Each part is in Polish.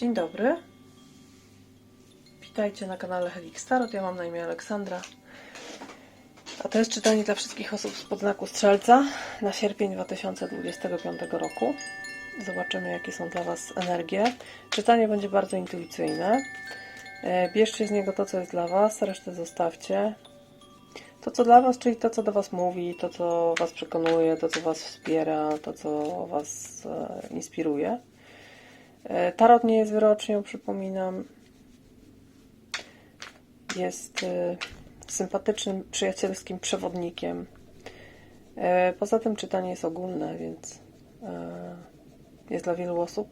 Dzień dobry. Witajcie na kanale Helix Tarot. Ja mam na imię Aleksandra. A to jest czytanie dla wszystkich osób z podznaku Strzelca na sierpień 2025 roku. Zobaczymy, jakie są dla Was energie. Czytanie będzie bardzo intuicyjne. E, Bierzcie z niego to, co jest dla Was, resztę zostawcie. To, co dla Was, czyli to, co do Was mówi, to, co Was przekonuje, to, co Was wspiera, to, co Was e, inspiruje. E, Tarot nie jest wyrocznią, przypominam. Jest e, sympatycznym, przyjacielskim przewodnikiem. E, Poza tym czytanie jest ogólne, więc jest dla wielu osób.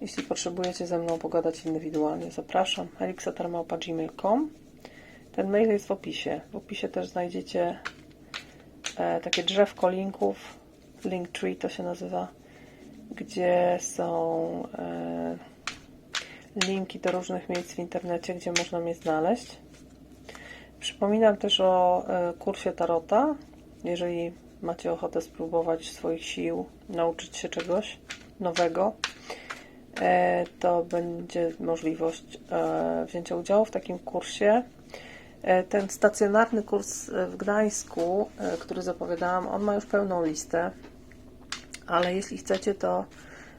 Jeśli potrzebujecie ze mną pogadać indywidualnie, zapraszam. elixatarmałpa.gmail.com Ten mail jest w opisie. W opisie też znajdziecie takie drzewko linków. Linktree to się nazywa gdzie są e, linki do różnych miejsc w internecie, gdzie można mnie znaleźć. Przypominam też o e, kursie Tarota. Jeżeli macie ochotę spróbować swoich sił, nauczyć się czegoś nowego, e, to będzie możliwość wzięcia udziału w takim kursie. Ten stacjonarny kurs w Gdańsku, który zapowiadałam, on ma już pełną listę ale jeśli chcecie, to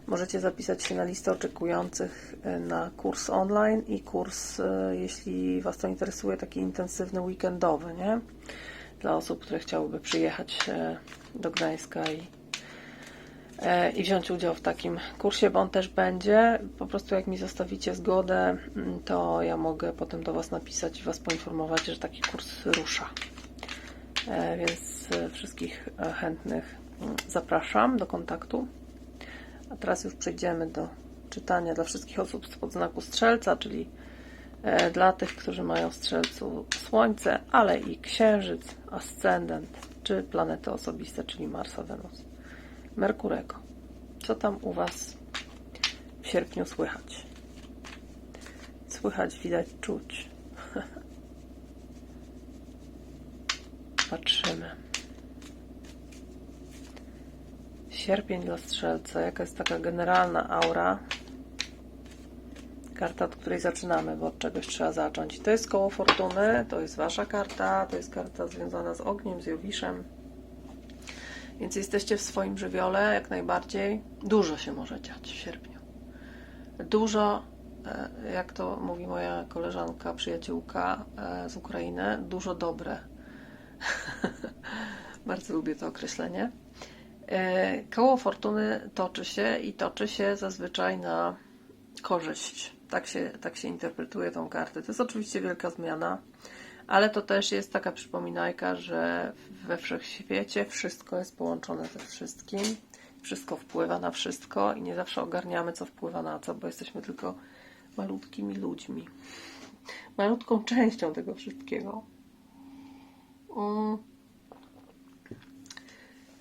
możecie zapisać się na listę oczekujących e, na kurs online i kurs, e, jeśli Was to interesuje, taki intensywny weekendowy, nie? Dla osób, które chciałyby przyjechać e, do Gdańska i, i wziąć udział w takim kursie, bo on też będzie. Po prostu jak mi zostawicie zgodę, mm, to ja mogę potem do Was napisać i Was poinformować, że taki kurs rusza. Więc wszystkich chętnych zapraszam do kontaktu. A teraz już przejdziemy do czytania dla wszystkich osób z podznaku strzelca, czyli e, dla tych, którzy mają w strzelcu Słońce, ale i Księżyc, Ascendent, czy planety osobiste, czyli Marsa, Wenus, Merkurego. Co tam u Was w sierpniu słychać? Słychać, widać, czuć. Patrzymy. Sierpień dla strzelca. Jaka jest taka generalna aura? Karta, od której zaczynamy, bo od czegoś trzeba zacząć. To jest koło fortuny, to jest wasza karta, to jest karta związana z ogniem, z Jowiszem. Więc jesteście w swoim żywiole jak najbardziej. Dużo się może dziać w sierpniu. Dużo, e, jak to mówi moja koleżanka, przyjaciółka e, z Ukrainy, dużo dobre. Bardzo lubię to określenie. E, Koło fortuny toczy się i toczy się zazwyczaj na korzyść. Tak się, tak się interpretuje tą kartę. To jest oczywiście wielka zmiana, ale to też jest taka przypominajka, że we wszechświecie wszystko jest połączone ze wszystkim. Wszystko wpływa na wszystko i nie zawsze ogarniamy, co wpływa na co, bo jesteśmy tylko malutkimi ludźmi. Malutką częścią tego wszystkiego. Mm.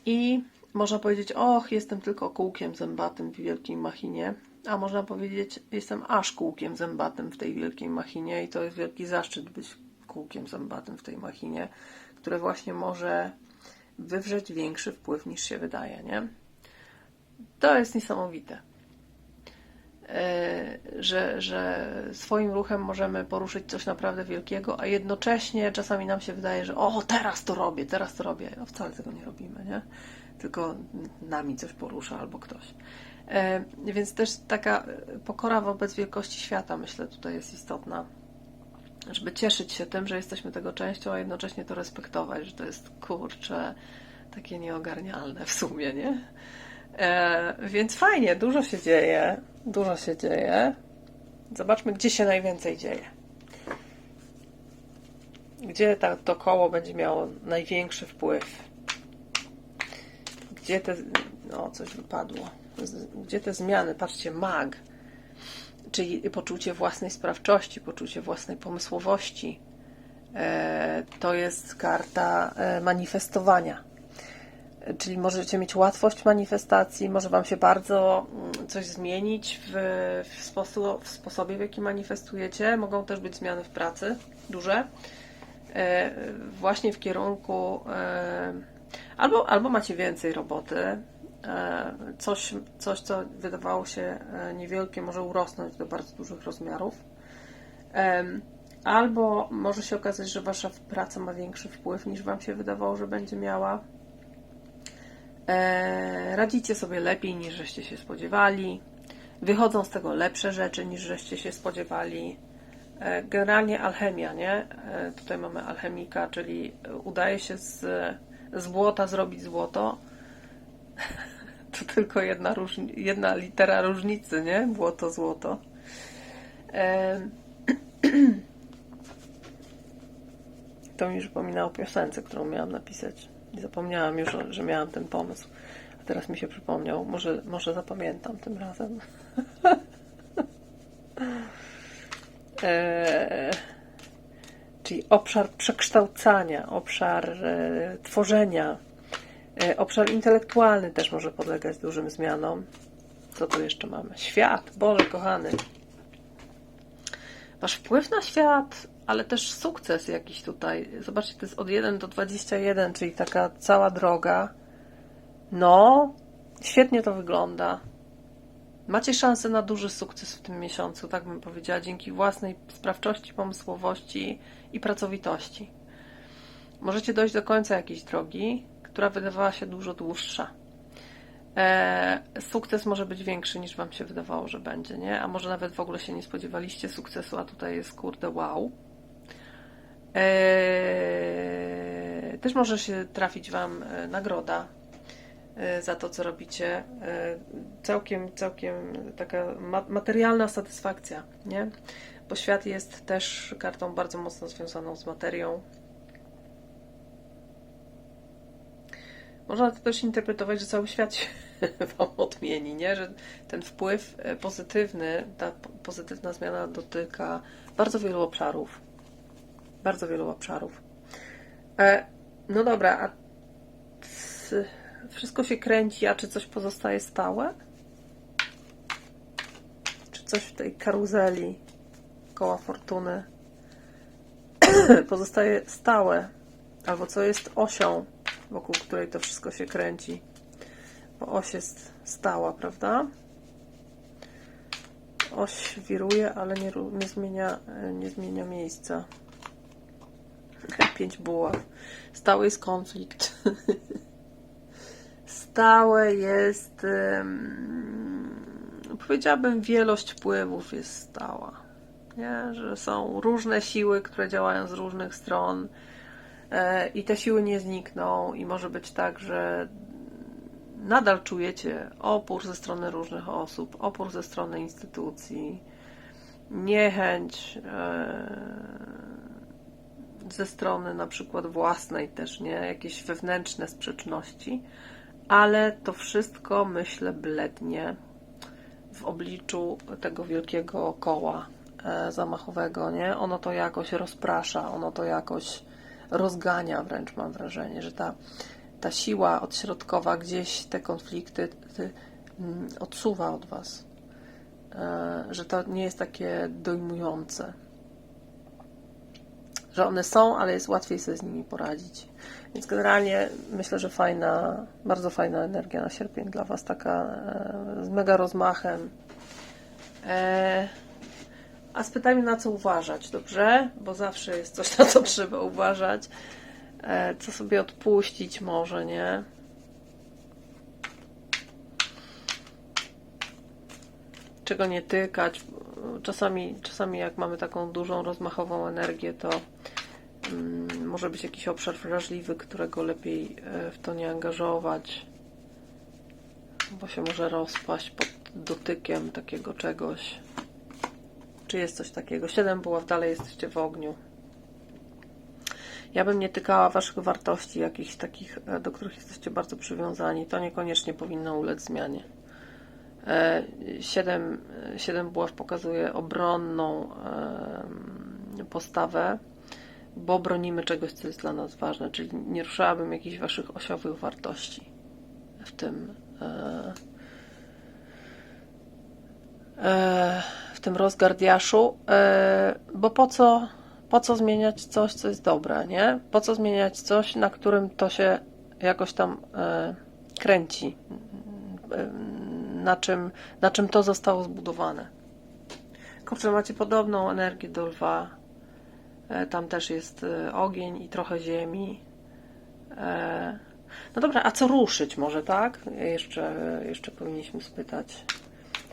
I można powiedzieć, och, jestem tylko kółkiem zębatym w wielkiej machinie, a można powiedzieć, jestem aż kółkiem zębatym w tej wielkiej machinie i to jest wielki zaszczyt być kółkiem zębatym w tej machinie, które właśnie może wywrzeć większy wpływ niż się wydaje, nie? To jest niesamowite. E, Że, że swoim ruchem możemy poruszyć coś naprawdę wielkiego, a jednocześnie czasami nam się wydaje, że o, teraz to robię, teraz to robię. No wcale tego nie robimy, nie? Tylko nami coś porusza albo ktoś. E, Więc też taka pokora wobec wielkości świata, myślę, tutaj jest istotna. Żeby cieszyć się tym, że jesteśmy tego częścią, a jednocześnie to respektować, że to jest kurcze, takie nieogarnialne w sumie, nie? E, więc fajnie, dużo się dzieje. Dużo się dzieje. Zobaczmy, gdzie się najwięcej dzieje. Gdzie ta, to koło będzie miało największy wpływ? Gdzie te. No, coś wypadło. Gdzie te zmiany? Patrzcie, mag. Czyli poczucie własnej sprawczości, poczucie własnej pomysłowości. E, to jest karta e, manifestowania czyli możecie mieć łatwość manifestacji, może Wam się bardzo mm, coś zmienić w, w, w sposobie, w jaki manifestujecie. Mogą też być zmiany w pracy, duże, e, właśnie w kierunku albo, albo macie więcej roboty e, coś, coś, co wydawało się e, niewielkie, może urosnąć do bardzo dużych rozmiarów. Albo może się okazać, że wasza praca ma większy wpływ niż wam się wydawało, że będzie miała. E, Radzicie sobie lepiej niż żeście się spodziewali. Wychodzą z tego lepsze rzeczy niż żeście się spodziewali. Generalnie alchemia, nie? Tutaj mamy alchemika, czyli udaje się z złota zrobić złoto. To tylko jedna, różni- jedna litera różnicy, nie? Błoto, złoto. To mi przypomina o piosence, którą miałam napisać. Zapomniałam już, że miałam ten pomysł. A teraz mi się przypomniał. Może, może zapamiętam tym razem. Eee, czyli obszar przekształcania, obszar e, tworzenia, e, obszar intelektualny też może podlegać dużym zmianom. Co tu jeszcze mamy? Świat, Boże kochany. Wasz wpływ na świat, ale też sukces jakiś tutaj. Zobaczcie, to jest od 1 do 21, czyli taka cała droga. No, świetnie to wygląda. Macie szansę na duży sukces w tym miesiącu, tak bym powiedziała, dzięki własnej sprawczości, pomysłowości i pracowitości. Możecie dojść do końca jakiejś drogi, która wydawała się dużo dłuższa. E, sukces może być większy niż Wam się wydawało, że będzie, nie? A może nawet w ogóle się nie spodziewaliście sukcesu, a tutaj jest kurde wow. E, też może się trafić Wam e, nagroda za to, co robicie. E, całkiem, całkiem taka ma- materialna satysfakcja, nie? Bo świat jest też kartą bardzo mocno związaną z materią. Można to też interpretować, że cały świat się Wam odmieni, nie? Że ten wpływ e, pozytywny, ta pozytywna zmiana dotyka bardzo wielu obszarów. Bardzo wielu obszarów. E, no dobra, a wszystko się kręci, a czy coś pozostaje stałe? Czy coś w tej karuzeli koła fortuny pozostaje stałe? Albo co jest osią, wokół której to wszystko się kręci? Bo oś jest stała, prawda? Oś wiruje, ale nie, nie, zmienia, e, nie zmienia miejsca. Pięć buław. Stały jest konflikt. Stałe jest. powiedziałabym, wielość wpływów jest stała. Nie? Że są różne siły, które działają z różnych stron e, i te siły nie znikną, i może być tak, że nadal czujecie opór ze strony różnych osób, opór ze strony instytucji, niechęć e, ze strony na przykład własnej też, nie? Jakieś wewnętrzne sprzeczności, ale to wszystko, myślę, blednie w obliczu tego wielkiego koła e, zamachowego, nie? Ono to jakoś rozprasza, ono to jakoś rozgania wręcz, mam wrażenie, że ta, ta siła odśrodkowa gdzieś te konflikty ty, mm, odsuwa od Was. E, że to nie jest takie dojmujące. Że one są, ale jest łatwiej sobie z nimi poradzić. Więc generalnie myślę, że fajna, bardzo fajna energia na sierpień dla Was, taka e, z mega rozmachem. E, a spytajmy na co uważać, dobrze? Bo zawsze jest coś, na co trzeba uważać. E, co sobie odpuścić może, nie? Czego nie tykać. Czasami, czasami jak mamy taką dużą, rozmachową energię, to mm, może być jakiś obszar wrażliwy, którego lepiej e, w to nie angażować, bo się może rozpaść pod dotykiem takiego czegoś. Czy jest coś takiego? Siedem buław, dalej jesteście w ogniu. Ja bym nie tykała waszych wartości, jakichś takich, e, do których jesteście bardzo przywiązani. To niekoniecznie powinno ulec zmianie. E, Siedem, siedem buław pokazuje obronną postawę, bo bronimy czegoś, co jest dla nas ważne, czyli nie ruszałabym jakichś waszych osiowych wartości w tym e, e, w tym rozgardiaszu, bo po co, po co zmieniać coś, co jest dobre, nie? Po co zmieniać coś, na którym to się jakoś tam kręci, na czym, na czym to zostało zbudowane. Kurczę, macie podobną energię do lwa. E, Tam też jest e, ogień i trochę ziemi. E, No dobra, a co ruszyć może, tak? Jeszcze, jeszcze powinniśmy spytać.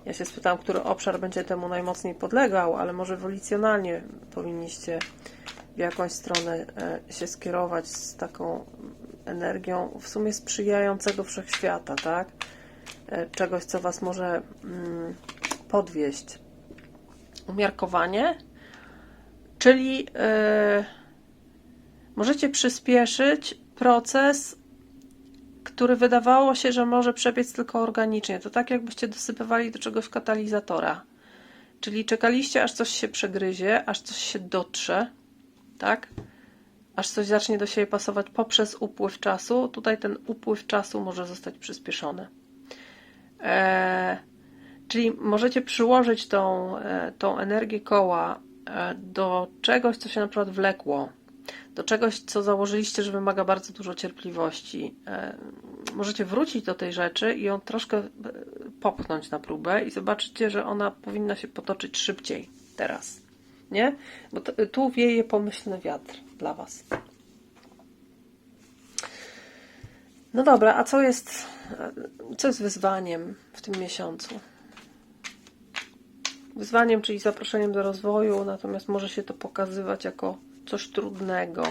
Ja się spytałem, który obszar będzie temu najmocniej podlegał, ale może ewolucjonalnie powinniście w jakąś stronę się skierować z taką energią w sumie sprzyjającego wszechświata, tak? E, Czegoś, co Was może mm, podwieść. Umiarkowanie, czyli e, możecie przyspieszyć proces, który wydawało się, że może przebiec tylko organicznie. To tak, jakbyście dosypywali do czegoś katalizatora. Czyli czekaliście, aż coś się przegryzie, aż coś się dotrze, tak? Aż coś zacznie do siebie pasować poprzez upływ czasu. Tutaj ten upływ czasu może zostać przyspieszony. Eee, czyli możecie przyłożyć tą, e, tą energię koła e, do czegoś, co się na przykład wlekło, do czegoś, co założyliście, że wymaga bardzo dużo cierpliwości. E, Możecie wrócić do tej rzeczy i ją troszkę e, popchnąć na próbę i zobaczycie, że ona powinna się potoczyć szybciej teraz. Nie? Bo to, tu wieje pomyślny wiatr dla Was. No dobra, a co jest, e, co jest wyzwaniem w tym miesiącu? Wyzwaniem, czyli zaproszeniem do rozwoju, natomiast może się to pokazywać jako coś trudnego.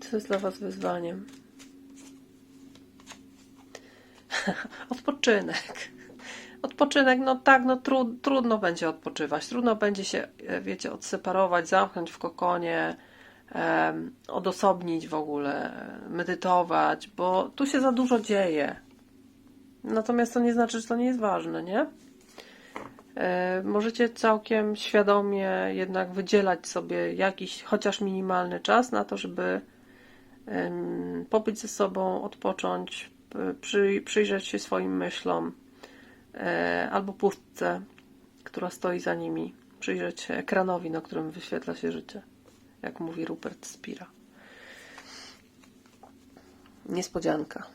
Co jest dla Was wyzwaniem? Odpoczynek. Odpoczynek, no tak, no tru, trudno będzie odpoczywać. Trudno będzie się, e, wiecie, odseparować, zamknąć w kokonie, odosobnić w ogóle, medytować, bo tu się za dużo dzieje. Natomiast to nie znaczy, że to nie jest ważne, nie? E, Możecie całkiem świadomie jednak wydzielać sobie jakiś, chociaż minimalny czas na to, żeby pobyć ze sobą, odpocząć, przyjrzeć się swoim myślom albo pustce, która stoi za nimi, przyjrzeć się ekranowi, na którym wyświetla się życie, jak mówi Rupert Spira. Niespodzianka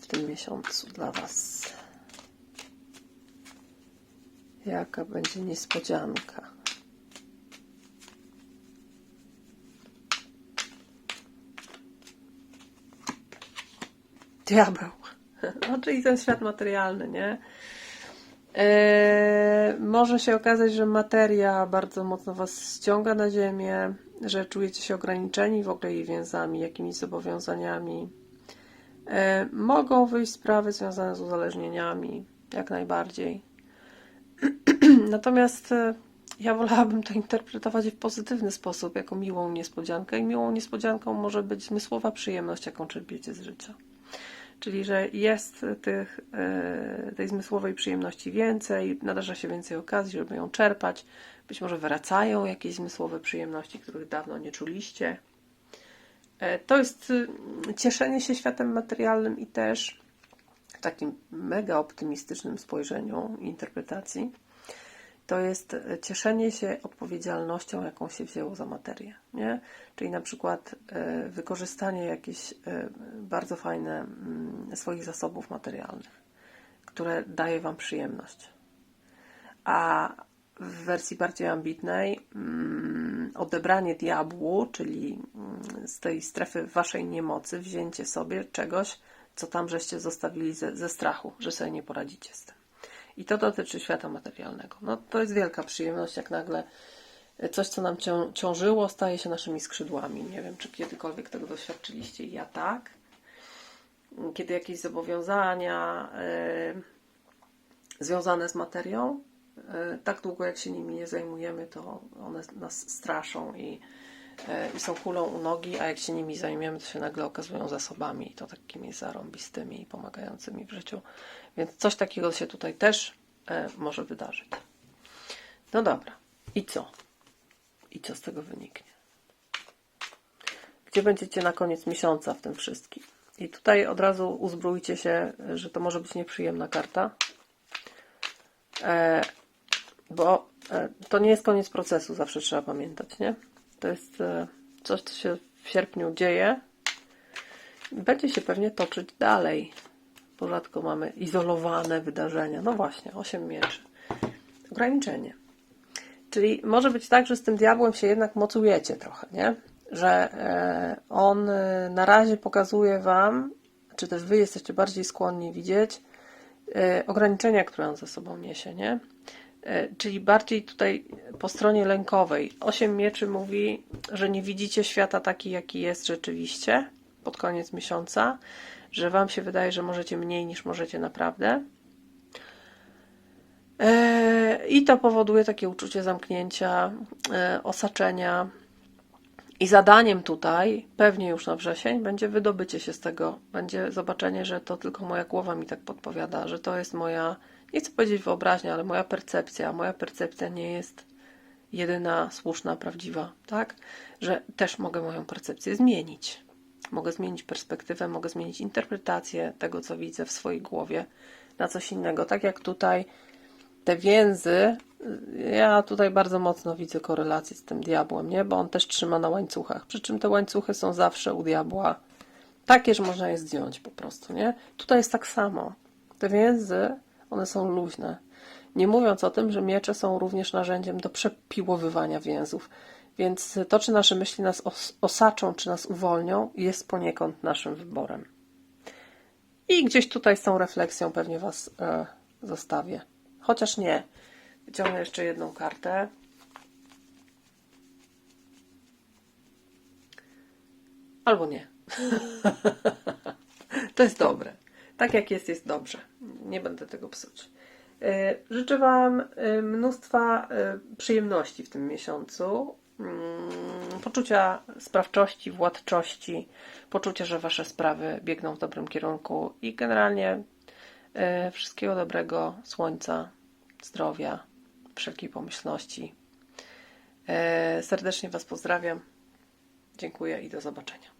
w tym miesiącu dla Was. Jaka będzie niespodzianka? Diabeł. No, czyli ten świat materialny, nie? Eee, może się okazać, że materia bardzo mocno Was ściąga na ziemię, że czujecie się ograniczeni w ogóle jej więzami, jakimiś zobowiązaniami. E, mogą wyjść sprawy związane z uzależnieniami, jak najbardziej. Natomiast e, ja wolałabym to interpretować w pozytywny sposób, jako miłą niespodziankę. I miłą niespodzianką może być zmysłowa przyjemność, jaką czerpiecie z życia. Czyli, że jest tych, e, tej zmysłowej przyjemności więcej, nadarza się więcej okazji, żeby ją czerpać. Być może wracają jakieś zmysłowe przyjemności, których dawno nie czuliście. E, To jest y, cieszenie się światem materialnym i też w takim mega optymistycznym spojrzeniu i interpretacji. To jest e, cieszenie się odpowiedzialnością, jaką się wzięło za materię. Nie? Czyli na przykład e, wykorzystanie jakieś e, bardzo fajne mm, swoich zasobów materialnych, które daje Wam przyjemność. A w wersji bardziej ambitnej mm, odebranie diabłu, czyli mm, z tej strefy Waszej niemocy, wzięcie sobie czegoś, co tam żeście zostawili ze, ze strachu, że sobie nie poradzicie z tym. I to dotyczy świata materialnego. No, to jest wielka przyjemność, jak nagle coś, co nam cią- ciążyło, staje się naszymi skrzydłami. Nie wiem, czy kiedykolwiek tego doświadczyliście. Ja tak. Kiedy jakieś zobowiązania e, związane z materią, e, tak długo jak się nimi nie zajmujemy, to one nas straszą i, i są kulą u nogi, a jak się nimi zajmiemy, to się nagle okazują zasobami i to takimi zarąbistymi i pomagającymi w życiu. Więc coś takiego się tutaj też e, może wydarzyć. No dobra. I co? I co z tego wyniknie? Gdzie będziecie na koniec miesiąca w tym wszystkim? I tutaj od razu uzbrójcie się, że to może być nieprzyjemna karta. E, bo e, to nie jest koniec procesu, zawsze trzeba pamiętać, nie? To jest e, coś, co się w sierpniu dzieje, będzie się pewnie toczyć dalej. Bo rzadko mamy izolowane wydarzenia. No właśnie, 8 mieczy. Ograniczenie. Czyli może być tak, że z tym diabłem się jednak mocujecie trochę, nie? Że e, on e, na razie pokazuje Wam, czy też Wy jesteście bardziej skłonni widzieć ograniczenia, które on ze sobą niesie, nie? E, Czyli bardziej tutaj po stronie lękowej. Osiem mieczy mówi, że nie widzicie świata taki, jaki jest rzeczywiście pod koniec miesiąca, że Wam się wydaje, że możecie mniej niż możecie naprawdę. E, I to powoduje takie uczucie zamknięcia, e, osaczenia. I zadaniem tutaj, pewnie już na wrzesień, będzie wydobycie się z tego. Będzie zobaczenie, że to tylko moja głowa mi tak podpowiada, że to jest moja, nie chcę powiedzieć wyobraźnia, ale moja percepcja. Moja percepcja nie jest jedyna, słuszna, prawdziwa, tak? Że też mogę moją percepcję zmienić. Mogę zmienić perspektywę, mogę zmienić interpretację tego, co widzę w swojej głowie na coś innego. Tak jak tutaj te więzy, ja tutaj bardzo mocno widzę korelację z tym diabłem, nie? Bo on też trzyma na łańcuchach. Przy czym te łańcuchy są zawsze u diabła takie, że można je zdjąć po prostu, nie? Tutaj jest tak samo. Te więzy, one są luźne. Nie mówiąc o tym, że miecze są również narzędziem do przepiłowywania więzów. Więc to, czy nasze myśli nas os- osaczą, czy nas uwolnią, jest poniekąd naszym wyborem. I gdzieś tutaj z tą refleksją pewnie Was e, zostawię. Chociaż nie. Wyciągnę jeszcze jedną kartę. Albo nie. to jest dobre. Tak jak jest, jest dobrze. Nie będę tego psuć. E, Życzę Wam e, mnóstwa e, przyjemności w tym miesiącu. Mm, Poczucia sprawczości, władczości, poczucia, że Wasze sprawy biegną w dobrym kierunku i generalnie wszystkiego dobrego, słońca, zdrowia, wszelkiej pomyślności. Serdecznie Was pozdrawiam. Dziękuję i do zobaczenia.